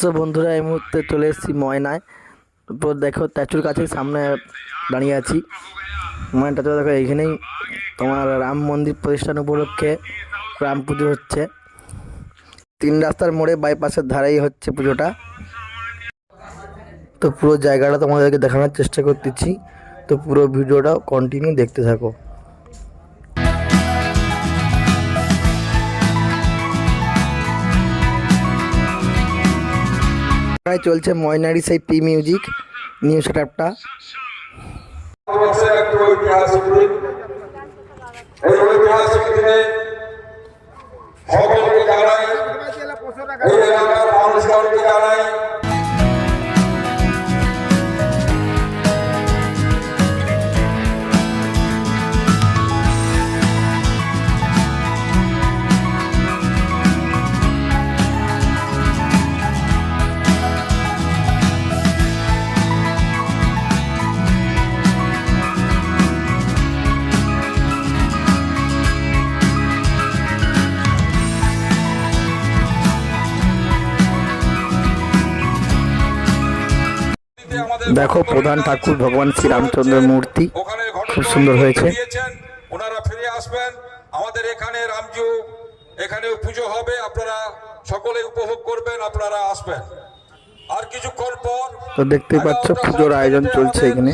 So বন্ধুরা এই মুহূর্তে চলে এসেছি ময়নায় তো দেখো স্ট্যাচুর কাছে সামনে দাঁড়িয়ে আছি ময়নাটা তো দেখো এইখানেই তোমার রাম মন্দির প্রতিষ্ঠান উপলক্ষে রাম পুজো হচ্ছে তিন রাস্তার মোড়ে বাইপাসের ধারেই হচ্ছে পুজোটা তো পুরো জায়গাটা তোমাদেরকে দেখানোর চেষ্টা করতেছি তো পুরো ভিডিওটা কন্টিনিউ দেখতে থাকো ঢাকায় চলছে ময়নারি সেই পি মিউজিক নিউজ সেট এই এলাকার দেখো প্রধান ঠাকুর ভগবান শ্রীরামচন্দ্রের মূর্তি খুব সুন্দর হয়েছে ওনারা ফিরে আসবেন আমাদের এখানে রামজু এখানে পুজো হবে আপনারা সকলে উপভোগ করবেন আপনারা আসবেন আর কিছুক্ষণ পর তো দেখতেই পাচ্ছ পুজোর আয়োজন চলছে এখানে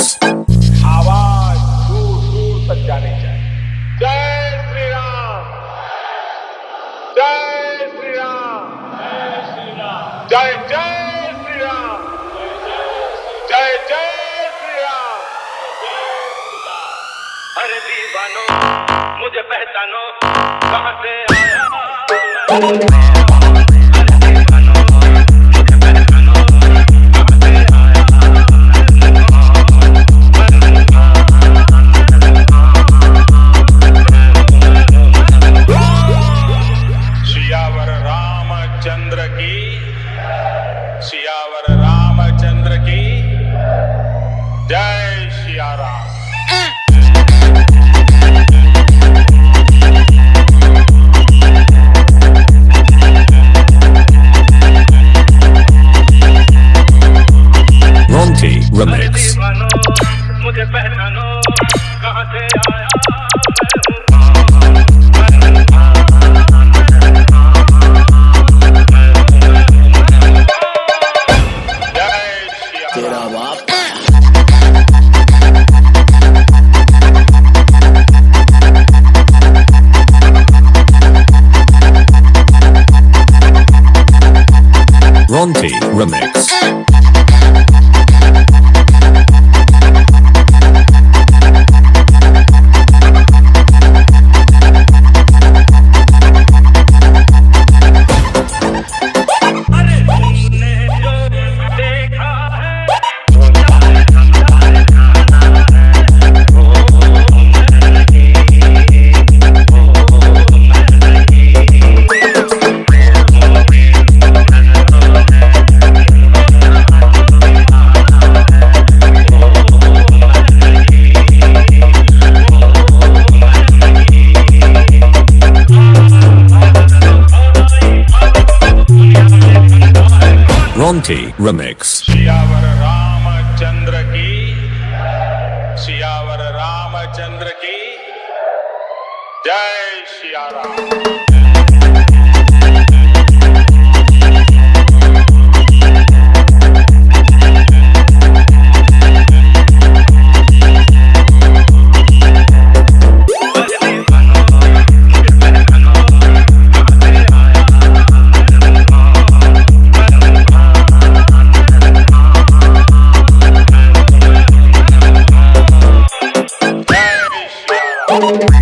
आवाज आवाज दूर दूर तक जानी चाहिए जय श्री राम जय श्री राम जय श्री राम जय जय श्री राम जय जय श्री राम अरे दीवानो मुझे पहचानो कहां से आया रामचंद्र की सियावर रामचंद्र की जय Siya Ram Remix. Monty Remix. Remix. Ramachandra ki, Ramachandra ki, Jai